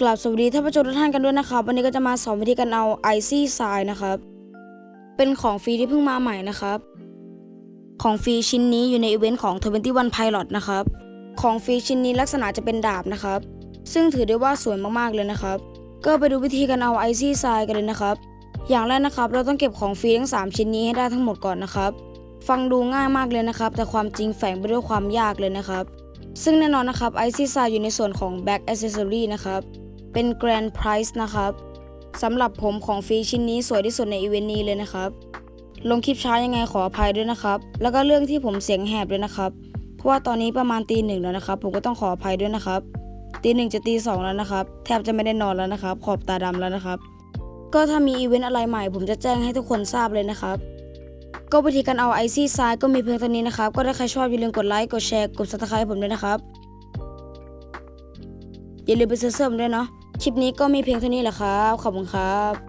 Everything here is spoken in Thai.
กลับสวัสดีท่านผู้ชมทุกท่านกันด้วยนะครับ วันนี้ก็จะมาสอนวิธีการเอาไอซี่ทรายนะครับ เป็นของฟรีที่เพิ่งมาใหม่นะครับ ของฟรีชิ้นนี้อยู่ในอีเวนต์ของ21 Pilot นะครับ ของฟรีชิ้นนี้ลักษณะจะเป็นดาบนะครับ ซึ่งถือได้ว่าสวยมากๆเลยนะครับ ก็ไปดูวิธีการเอาไอซี่ทรายกันเลยนะครับ อย่างแรกนะครับ เราต้องเก็บของฟรีทั้ง 3 ชิ้นนี้ให้ได้ทั้งหมดก่อนนะครับ ฟังดูง่ายมากเลยนะครับ แต่ความจริงแฝงไปด้วยความยากเลยนะครับซึ่งแน่นอนนะครับไอซี่ทรายอยู่ในส่วนของ Back Accessory นะครับ เป็น Grand Prize นะครับสำหรับผมของฟรีชิ้นนี้สวยที่สุดในอีเวนต์นี้เลยนะครับ ลงคลิปช้ายังไงขออภัยด้วยนะครับ แล้วก็เรื่องที่ผมเสียงแหบด้วยนะครับ เพราะว่าตอนนี้ประมาณตีหนึ่งแล้วนะครับ ผมก็ต้องขออภัยด้วยนะครับ ตีหนึ่งจะตีสองแล้วนะครับ แทบจะไม่ได้นอนแล้วนะครับ ขอบตาดำแล้วนะครับ ก็ถ้ามีอีเวนต์อะไรใหม่ ผมจะแจ้งให้ทุกคนทราบเลยนะครับ ก็วิธีการเอาไอซี่ทรายก็มีเพียงเท่านี้นะครับ ก็ถ้าใครชอบอย่าลืมกดไลค์ กดแชร์ กด subscribe ผมด้วยนะครับ อย่าลืมไปซื้อเสื้อผมด้วยเนาะคลิปนี้ก็มีเพียงเท่านี้แหละครับ ขอบคุณครับ